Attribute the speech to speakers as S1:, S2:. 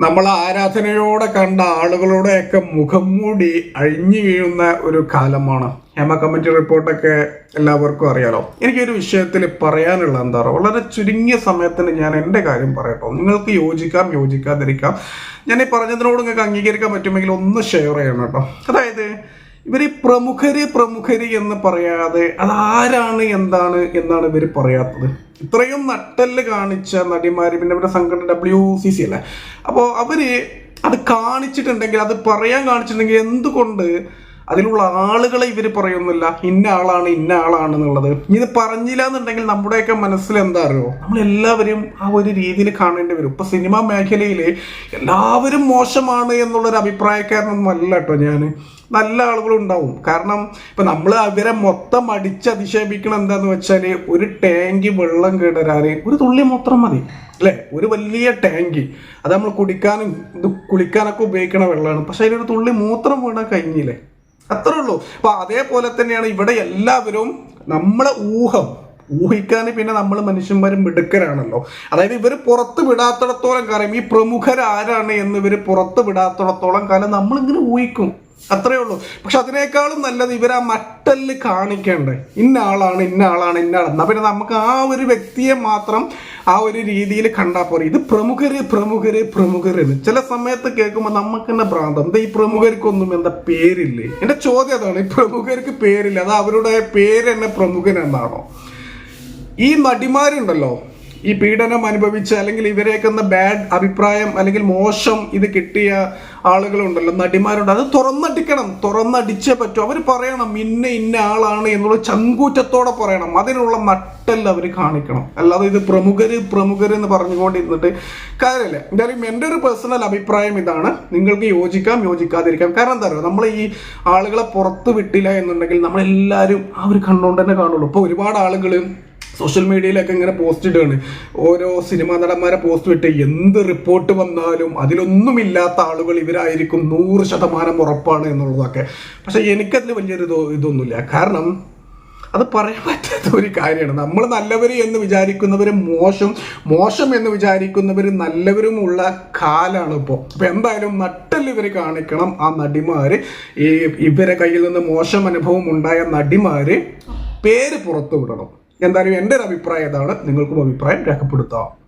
S1: നമ്മൾ ആരാധനയോടെ കണ്ട ആളുകളുടെയൊക്കെ മുഖം മൂടി അഴിഞ്ഞു വീഴുന്ന ഒരു കാലമാണ്. ഹേമ കമ്മിറ്റി റിപ്പോർട്ടൊക്കെ എല്ലാവർക്കും അറിയാലോ. എനിക്കൊരു വിഷയത്തിൽ പറയാനുള്ള എന്താ പറയുക വളരെ ചുരുങ്ങിയ സമയത്തിന് ഞാൻ എന്റെ കാര്യം പറയട്ടോ. നിങ്ങൾക്ക് യോജിക്കാം യോജിക്കാതിരിക്കാം. ഞാൻ ഈ പറഞ്ഞതിനോട് നിങ്ങൾക്ക് അംഗീകരിക്കാൻ പറ്റുമെങ്കിൽ ഒന്ന് ഷെയർ ചെയ്യണം കേട്ടോ. അതായത് ഇവർ ഈ പ്രമുഖര് പ്രമുഖര് എന്ന് പറയാതെ അതാരാണ് എന്താണ് എന്നാണ് ഇവർ പറയാത്തത്. ഇത്രയും നട്ടൽ കാണിച്ച നടിമാര് പിന്നെ ഇവരുടെ സംഘടന ഡബ്ല്യു സി സി അല്ലേ? അപ്പോൾ അവർ അത് കാണിച്ചിട്ടുണ്ടെങ്കിൽ അത് പറയാൻ കാണിച്ചിട്ടുണ്ടെങ്കിൽ എന്തുകൊണ്ട് അതിലുള്ള ആളുകളെ ഇവർ പറയുന്നില്ല. ഇന്ന ആളാണ് ഇന്ന ആളാണ് എന്നുള്ളത്. ഇത് പറഞ്ഞില്ല എന്നുണ്ടെങ്കിൽ നമ്മുടെയൊക്കെ മനസ്സിൽ എന്താ അറിയോ? നമ്മളെല്ലാവരും ആ ഒരു രീതിയിൽ കാണേണ്ടി വരും. ഇപ്പൊ സിനിമാ മേഖലയിൽ എല്ലാവരും മോശമാണ് എന്നുള്ളൊരു അഭിപ്രായക്കാരനൊന്നും അല്ല കേട്ടോ ഞാൻ നല്ല ആളുകളുണ്ടാവും കാരണം ഇപ്പൊ നമ്മൾ അവരെ മൊത്തം അടിച്ച് അധിക്ഷേപിക്കണം എന്താന്ന് വെച്ചാൽ ഒരു ടാങ്ക് വെള്ളം കേടരാറ് ഒരു തുള്ളി മൂത്രം മതി. അല്ലെ? ഒരു വലിയ ടാങ്ക് അത് നമ്മൾ കുടിക്കാനും കുളിക്കാനൊക്കെ ഉപയോഗിക്കണ വെള്ളമാണ്. പക്ഷെ അതിലൊരു തുള്ളി മൂത്രം വീണാൽ കഴിഞ്ഞില്ലേ? അത്രേ ഉള്ളൂ അപ്പൊ അതേപോലെ തന്നെയാണ് ഇവിടെ എല്ലാവരും നമ്മളെ ഊഹം. ഊഹിക്കാൻ പിന്നെ നമ്മൾ മനുഷ്യന്മാരും മിടുക്കരാണല്ലോ. അതായത് ഇവർ പുറത്ത് വിടാത്തിടത്തോളം കാലം ഈ പ്രമുഖരാരാണ് എന്ന് ഇവർ പുറത്ത് വിടാത്തിടത്തോളം കാലം നമ്മളിങ്ങനെ ഊഹിക്കും. അത്രേ ഉള്ളൂ. പക്ഷെ അതിനേക്കാളും നല്ലത് ഇവർ ആ മട്ടൽ കാണിക്കേണ്ടേ. ഇന്ന ആളാണ് ഇന്ന ആളാണ് ഇന്ന ആളാണ്. എന്നാ പിന്നെ നമുക്ക് ആ ഒരു വ്യക്തിയെ മാത്രം ആ ഒരു രീതിയിൽ കണ്ടാൽ പോരെ. ഇത് പ്രമുഖര് പ്രമുഖര് പ്രമുഖര് എന്ന് ചില സമയത്ത് കേൾക്കുമ്പോൾ നമുക്ക് തന്നെ ഭ്രാന്തം എന്താ ഈ പ്രമുഖർക്കൊന്നും എന്താ പേരില്ലേ? എന്റെ ചോദ്യം അതാണ്. ഈ പ്രമുഖർക്ക് പേരില്ല. അത് അവരുടെ പേര് തന്നെ പ്രമുഖൻ എന്നാണോ ഈ നടിമാരുണ്ടല്ലോ. ഈ പീഡനം അനുഭവിച്ച അല്ലെങ്കിൽ ഇവരെയൊക്കെ ബാഡ് അഭിപ്രായം അല്ലെങ്കിൽ മോശം ഇത് കിട്ടിയ ആളുകളുണ്ടല്ലോ നടിമാരുണ്ട്. അത് തുറന്നടിക്കണം. തുറന്നടിച്ചേ പറ്റൂ. അവർ പറയണം ഇന്ന ഇന്ന ആളാണ് എന്നുള്ള ചങ്കൂറ്റത്തോടെ പറയണം. അതിനുള്ള നട്ടല്ല അവർ കാണിക്കണം. അല്ലാതെ ഇത് പ്രമുഖര് പ്രമുഖര് എന്ന് പറഞ്ഞുകൊണ്ടിരുന്നിട്ട് കാര്യമില്ല. എന്തായാലും എന്റെ ഒരു പേഴ്സണൽ അഭിപ്രായം ഇതാണ്. നിങ്ങൾക്ക് യോജിക്കാം യോജിക്കാതിരിക്കാം. കാരണം എന്താ പറയുക നമ്മൾ ഈ ആളുകളെ പുറത്ത് വിട്ടില്ല എന്നുണ്ടെങ്കിൽ നമ്മളെല്ലാവരും ആ ഒരു കണ്ടുകൊണ്ട് തന്നെ കാണുള്ളൂ. ഇപ്പോൾ ഒരുപാട് ആളുകൾ സോഷ്യൽ മീഡിയയിലൊക്കെ ഇങ്ങനെ പോസ്റ്റ് ഇടുകയാണ്. ഓരോ സിനിമാ നടന്മാരെ പോസ്റ്റ് ഇട്ട് എന്ത് റിപ്പോർട്ട് വന്നാലും അതിലൊന്നുമില്ലാത്ത ആളുകൾ ഇവരായിരിക്കും നൂറ് ശതമാനം ഉറപ്പാണ് എന്നുള്ളതൊക്കെ. പക്ഷെ എനിക്കതിൽ വലിയൊരു ഇതൊന്നുമില്ല. കാരണം അത് പറയാൻ പറ്റാത്ത ഒരു കാര്യമാണ്. നമ്മൾ നല്ലവർ എന്ന് വിചാരിക്കുന്നവർ മോശം മോശം എന്ന് വിചാരിക്കുന്നവർ നല്ലവരുമുള്ള കാലാണ് ഇപ്പോൾ അപ്പോൾ എന്തായാലും നട്ടൽ ഇവർ കാണിക്കണം. ആ നടിമാർ ഈ ഇവരെ കയ്യിൽ നിന്ന് മോശം അനുഭവം ഉണ്ടായ നടിമാർ പേര് പുറത്തു വിടണം. എന്തായാലും എന്റെ ഒരു അഭിപ്രായം ഇതാണ് നിങ്ങൾക്കും അഭിപ്രായം രേഖപ്പെടുത്താം.